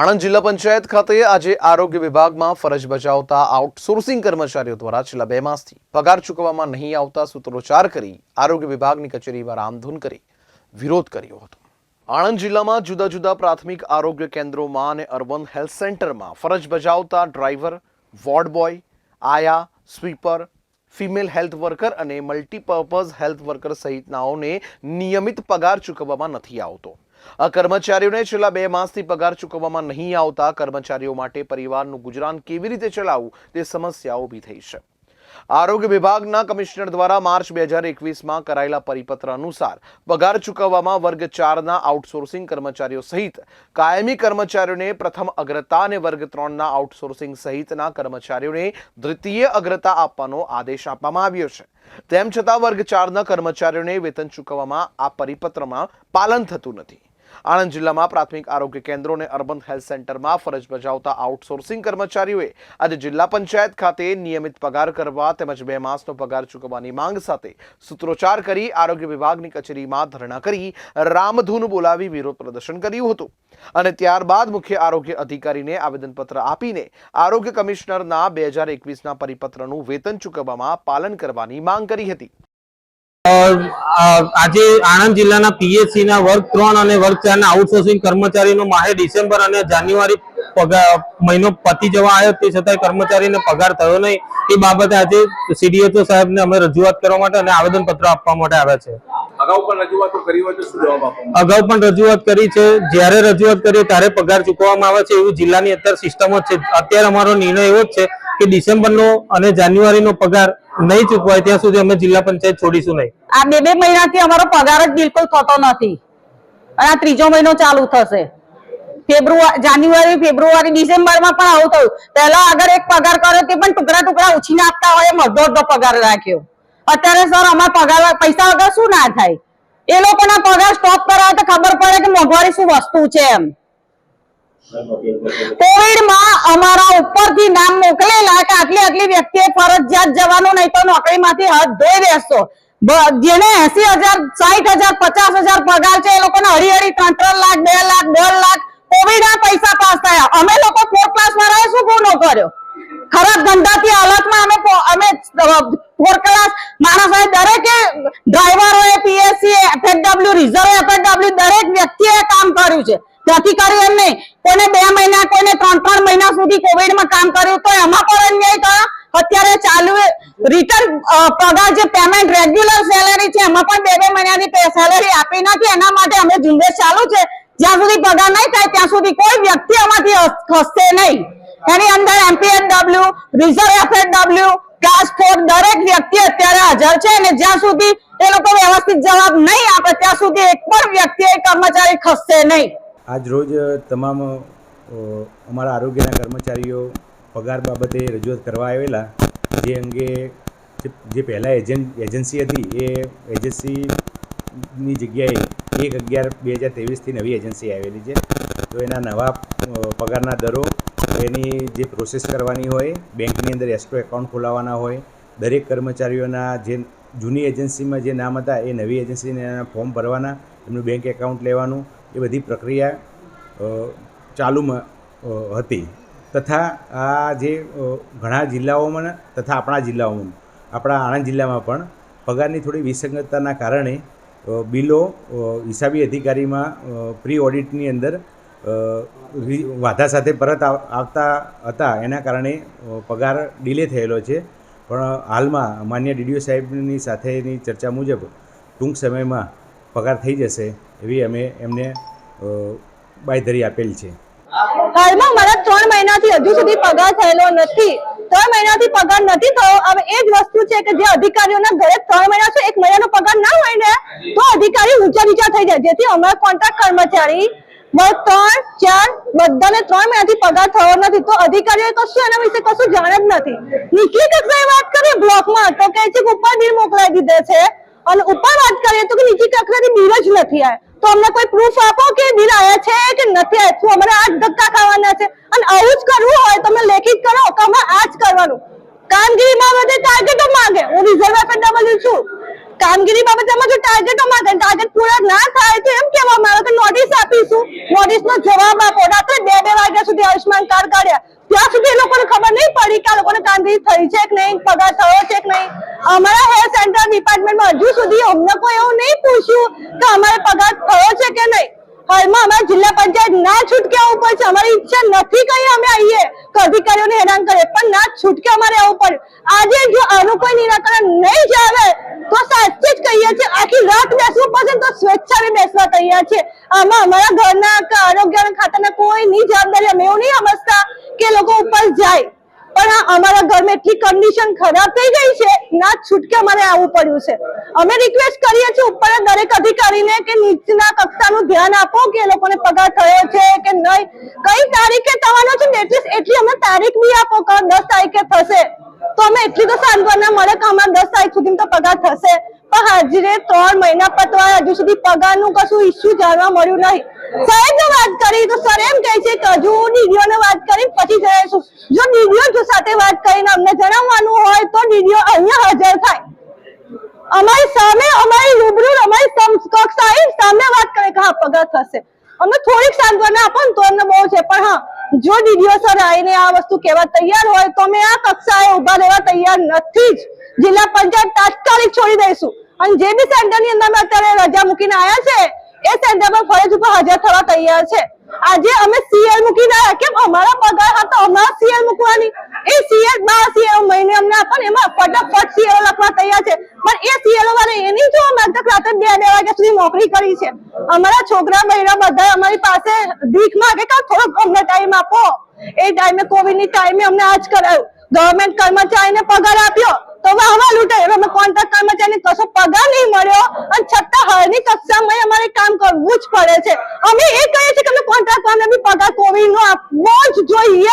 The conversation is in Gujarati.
આણંદ જિલ્લા પંચાયત ખાતે આજે આરોગ્ય વિભાગમાં ફરજ બજાવતા આઉટસોર્સિંગ કર્મચારીઓ દ્વારા છેલ્લા બે માસથી પગાર ચૂકવવામાં નહીં આવતા સૂત્રોચ્ચાર કરી આરોગ્ય વિભાગની કચેરીમાં રામધૂન કરી વિરોધ કર્યો હતો. આણંદ જિલ્લામાં જુદા જુદા પ્રાથમિક આરોગ્ય કેન્દ્રોમાં અને અર્બન હેલ્થ સેન્ટરમાં ફરજ બજાવતા ડ્રાઈવર વોર્ડ બોય આયા, સ્વીપર, ફિમેલ હેલ્થ વર્કર અને મલ્ટીપર્પઝ હેલ્થ વર્કર સહિતનાઓને નિયમિત પગાર ચૂકવવામાં નથી આવતો. આ કર્મચારીઓને છેલ્લા બે માસથી પગાર ચૂકવવામાં નહીં આવતા કર્મચારીઓ માટે પરિવારનું ગુજરાન કેવી રીતે ચલાવવું તે સમસ્યા ઊભી થઈ છે. આરોગ્ય વિભાગના કમિશનર દ્વારા માર્ચ બે હજાર એકવીસમાં કરાયેલા પરિપત્ર અનુસાર પગાર ચૂકવવામાં વર્ગ ચારના આઉટસોર્સિંગ કર્મચારીઓ સહિત કાયમી કર્મચારીઓને પ્રથમ અગ્રતા અને વર્ગ ત્રણના આઉટસોર્સિંગ સહિતના કર્મચારીઓને દ્વિતીય અગ્રતા આપવાનો આદેશ આપવામાં આવ્યો છે. તેમ છતાં વર્ગ ચારના કર્મચારીઓને વેતન ચૂકવવામાં આ પરિપત્રમાં પાલન થતું નથી. આણંદ જિલ્લામાં પ્રાથમિક આરોગ્ય કેન્દ્રો અને અર્બન હેલ્થ સેન્ટરમાં ફરજ બજાવતા આઉટસોર્સિંગ કર્મચારીઓએ આજે જિલ્લા પંચાયત ખાતે નિયમિત પગાર કરવા તેમજ બે માસનો પગાર ચૂકવવાની માંગ સાથે સૂત્રોચ્ચાર કરી આરોગ્ય વિભાગની કચેરીમાં ધરણા કરી રામધૂન બોલાવી વિરોધ પ્રદર્શન કર્યું હતું. અને ત્યારબાદ મુખ્ય આરોગ્ય અધિકારીને આવેદનપત્ર આપીને આરોગ્ય કમિશનરના બે હજાર એકવીસના પરિપત્રનું વેતન ચૂકવવામાં પાલન કરવાની માંગ કરી હતી. આજે આણંદ જિલ્લાના પીએસસી ના વર્ગ ત્રણ અને વર્ગ ચાર ના આઉટસોર્સિંગ કર્મચારીનો માહે ડિસેમ્બર અને જાન્યુઆરી પગાર મહિનો પતી જવા આવ્યો તે છતાંય કર્મચારીને પગાર થયો નહીં. એ બાબતે આજે સીડીએચઓ સાહેબને અમે રજૂઆત કરવા માટે અને આવેદન પત્ર આપવા માટે આવ્યા છે. અગાઉ પણ રજૂઆત કરી છે. જ્યારે રજૂઆત કરીએ ત્યારે પગાર ચૂકવવામાં આવે છે એવું જિલ્લાની અત્યારે સિસ્ટમ જ છે. અત્યારે અમારો નિર્ણય એવો જ છે કે ડિસેમ્બરનો અને જાન્યુઆરીનો પગાર નહીં ચૂકવાય ત્યાં સુધી અમે જિલ્લા પંચાયત છોડીશું નહીં. આ બે બે મહિનાથી અમારો પગાર જ બિલકુલ થતો નથી. અને આ ત્રીજો મહિનો ચાલુ થશે. ફેબ્રુઆરી જાન્યુઆરી, ફેબ્રુઆરી, ડિસેમ્બરમાં પણ આવું થયું. પહેલા આગળ એક પગાર કર્યો તે પણ ટુકડા ટુકડા ઉછીને આપતા હોય એમ અડધો અડધો પગાર રાખ્યો. અત્યારે સર, અમારા પગાર, પૈસા વગર શું ના થાય? એ લોકોના પગાર સ્ટોપ કરાવે તો ખબર પડે કે મોંઘવારી શું વસ્તુ છે એમ. કોવિડમાં અમારા ઉપરથી નામ મોકલેલા કે આટલી આટલી વ્યક્તિએ ફરજિયાત જવાનું નહીં તો નોકરીમાંથી હાથ ધોઈ બેસતો જેને એસી હજાર સાઠ હજાર, પચાસ હજાર પગાર છે, એ લોકોને હરી હરી ત્રણ ત્રણ લાખ, બે લાખ, દોઢ લાખ કોવિડ પૈસા પાસ થયા. અમે લોકો ફોર ક્લાસ વાળાએ શું ગુનો કર્યો? ખરાબ ધંધાથી હાલતમાં અમે અમે ફોર ક્લાસ માણસોએ દરેકે ડ્રાઈવરોએ પીએસસી એફએડબ્લ્યુ રિઝર્વ એફએડબ્લ્યુ દરેક વ્યક્તિએ કામ કર્યું છે. નથી કર્યું એમ નહીં. કોઈને બે મહિના, કોને ત્રણ ત્રણ મહિના સુધી કોવિડમાં કામ કર્યું તો એમાં પણ અન્યાય થયો? અત્યારે ચાલુ રિટર્ન પગાર જે પેમેન્ટ રેગ્યુલર સેલેરી છે, એમાં પણ બે બે મહિનાની સેલેરી આપી નથી. એના માટે અમે ઝુંબેશ ચાલુ છે. જ્યાં સુધી પગાર નહીં થાય, ત્યાં સુધી કોઈ વ્યક્તિ આમાંથી ખસશે નહીં. એની અંદર MPSW reserve FSW class four દરેક વ્યક્તિ અત્યારે હાજર છે અને જ્યાં સુધી એ લોકો વ્યવસ્થિત જવાબ નહીં આપે, ત્યાં સુધી એક પણ વ્યક્તિ કર્મચારી ખસશે નહીં. આજ રોજ તમામ અમારા આરોગ્યના કર્મચારીઓ પગાર બાબતે રજૂઆત કરવા આવેલા. જે અંગે, જે- પહેલાં એજન્ટ એજન્સી હતી, એ એજન્સીની જગ્યાએ એક અગિયાર બે હજાર ત્રેવીસથી નવી એજન્સી આવેલી છે. તો એના નવા પગારના દરો, એની જે પ્રોસેસ કરવાની હોય, બેંકની અંદર એસ્ટ્રો એકાઉન્ટ ખોલાવવાના હોય, દરેક કર્મચારીઓના જે જૂની એજન્સીમાં જે નામ હતા, એ નવી એજન્સીને ફોર્મ ભરવાના, એમનું બેંક એકાઉન્ટ લેવાનું એ બધી પ્રક્રિયા ચાલુમાં હતી. તથા આ જે ઘણા જિલ્લાઓમાં તથા આપણા જિલ્લાઓમાં, આપણા આણંદ જિલ્લામાં પણ પગારની થોડી વિસંગતતાના કારણે બિલો હિસાબી અધિકારીમાં પ્રી ઓડિટની અંદર વાધા સાથે પરત આવ- આવતા હતા. એના કારણે પગાર ડિલે થયેલો છે. પણ હાલમાં માન્ય ડીડીઓ સાહેબની સાથેની ચર્ચા મુજબ ટૂંક સમયમાં પગાર થઈ જશે. એવી અમે એમને બાંયધરી આપેલ છે. હાલમાં મારા ત્રણ મહિનાથી હજુ સુધી પગાર થયેલો નથી. ત્રણ મહિનાથી પગાર નથી થયો. હવે એ જ વસ્તુ છે કે જે અધિકારીઓના ઘરે ત્રણ મહિના છે, એક મહિનાનો પગાર ના હોય ને, તો અધિકારી ઊંચા નીચા થઈ જાય. જેથી અમારા કોન્ટ્રાક્ટ કર્મચારી ત્રણ, ચાર, બધાને ત્રણ મહિનાથી પગાર થયો નથી. તો અધિકારીઓએ કશું એના વિશે કશું જાણ જ નથી. નીચલી કક્ષાએ વાત કરીએ બ્લોકમાં, તો કહે છે ઉપર બિલ મોકલાવી દીધે છે. અને ઉપર વાત કરીએ તો કે નીચી કક્ષાથી બિલ જ નથી આવ્યા તો અમને કોઈ પ્રૂફ આપો કે બિલ આયા છે કે નથી આવ્યા અમારે આઠ ધક્કા ખાવાના છે. અને આવું જ કરવું હોય તમે લેખિત કરો કે અમે આ જ કરવાનું. કામગીરી બાબતે ટાર્ગેટો માંગે. હું રિઝર્વ એફએડબ્લ્યુ છું. કામગીરી બાબતે અમે જો ટાર્ગેટો માંગે ટાર્ગેટ પૂરા ના થાય તો એમ કહેવામાં આવે કે નોટિસ આપીશું. નોટિસનો જવાબ આપો. રાત્રે બે બે વાગ્યા સુધી આયુષ્માન કાર્ડ કાઢ્યા. ત્યાં સુધી એ લોકોને ખબર નહીં પડી કે આ લોકોને કામગીરી થઈ છે કે નહીં, પગાર થયો છે કે નહીં. અમારા હેલ્થ સેન્ટર ડિપાર્ટમેન્ટમાં હજુ સુધી અમને કોઈ એવું નહીં પૂછ્યું કે અમારે પગાર થયો છે કે નહીં. હાલમાં અમારા જિલ્લા પંચાયત ના છૂટકે આવવું પડશે અમારી ઈચ્છા નથી કઈ અમે આવીએ કે અધિકારીઓને હેરાન કરીએ પણ ના છૂટકે અમારે આવવું પડે. આજે જો આનું કોઈ નિરાકરણ નહીં જ આવે તો સાચે જ કહીએ છીએ, આખી રાત બેસવું પડશે તો સ્વેચ્છાએ બેસવા તૈયાર છે આમાં અમારા ઘરના કે આરોગ્ય ખાતાના કોઈની જવાબદારી, અમે એવું નહીં સમજતા કે લોકો ઉપર જાય. પણ અમારા ઘરમાં એટલી કન્ડિશન ખરાબ થઈ ગઈ છે, ના છૂટકે અમારે આવવું પડ્યું છે. અમે રિક્વેસ્ટ કરીએ છીએ ઉપર દરેક અધિકારીને કે નીચના કક્ષાનું ધ્યાન આપો કે એ લોકોને પગાર થયો છે કે નહીં. કઈ તારીખે થવાનો છે એટલીસ્ટ એટલી અમને તારીખ બી આપો કે દસ તારીખે થશે. તો અમે એટલી તો સાંત્વના મળે કે અમારે દસ તારીખ સુધી તો પગાર થશે. પણ હાજરે ત્રણ મહિના પતવા હજુ સુધી પગારનું કશું ઇસ્યુ જાણવા મળ્યું નહીં. સાહેબ વાત કરી તો સર એમ કહે છે કે હજુ ડીડીઓ વાત કરી પછી જઈશું જો ડીડીઓ જો સાથે વાત કરીને અમને જણાવવાનું હોય તો ડીડીઓ અહીંયા હાજર થાય. અમારી સામે અમારી રૂબરૂ અમારી સમકક્ષ આવી સામે વાત કરે કે હા, પગાર થશે. અમને થોડીક સાંત્વના આપો ને તો અમને બહુ છે, પણ હા, જો ડીડીઓ સર આવીને આ વસ્તુ કહેવા તૈયાર હોય તો અમે આ કક્ષાએ ઊભા રહેવા તૈયાર નથી જ. જિલ્લા પંચાયત તાત્કાલિક છોડી દઈશું. અને જે બી સેન્ટરની અંદર અમે અત્યારે રજા મૂકીને આવ્યા છે, એ સેન્ટર પર ફરજ ઉપર હાજર થવા તૈયાર છે. આજે અમે સીએલ મૂકી રહ્યા. કેમ? અમારા પગાર હતો અમારા સીએલ મૂકવાની. એ સીએલ બાર સીએલ મહિને અમને આપો ને, એમાં ફટાફટ સીએલ લખવા તૈયાર છે. પણ એ સીએલ વાળા એ જો અમે તક રાતે બે બે વાગ્યા સુધી નોકરી કરી છે. અમારા છોકરા બહેરા બધા અમારી પાસે ભીખ માગે કે થોડોક અમને ટાઈમ આપો. એ ટાઈમે કોવિડની ટાઈમે અમને આજ કરાયું. ગવર્મેન્ટ કર્મચારીને પગાર આપ્યો. તો વાહવા લૂંટાય હવે અમે કોન્ટ્રાક્ટ કર્મચારીને કશો પગાર નહીં મળ્યો. અને છતાં હાલની કક્ષામાં અમારે કામ કરવું જ પડે છે. અમે એ કહીએ છીએ કે અમે કોન્ટ્રાક્ટ બી પગાર કોવિડ નો આપવો જ જોઈએ.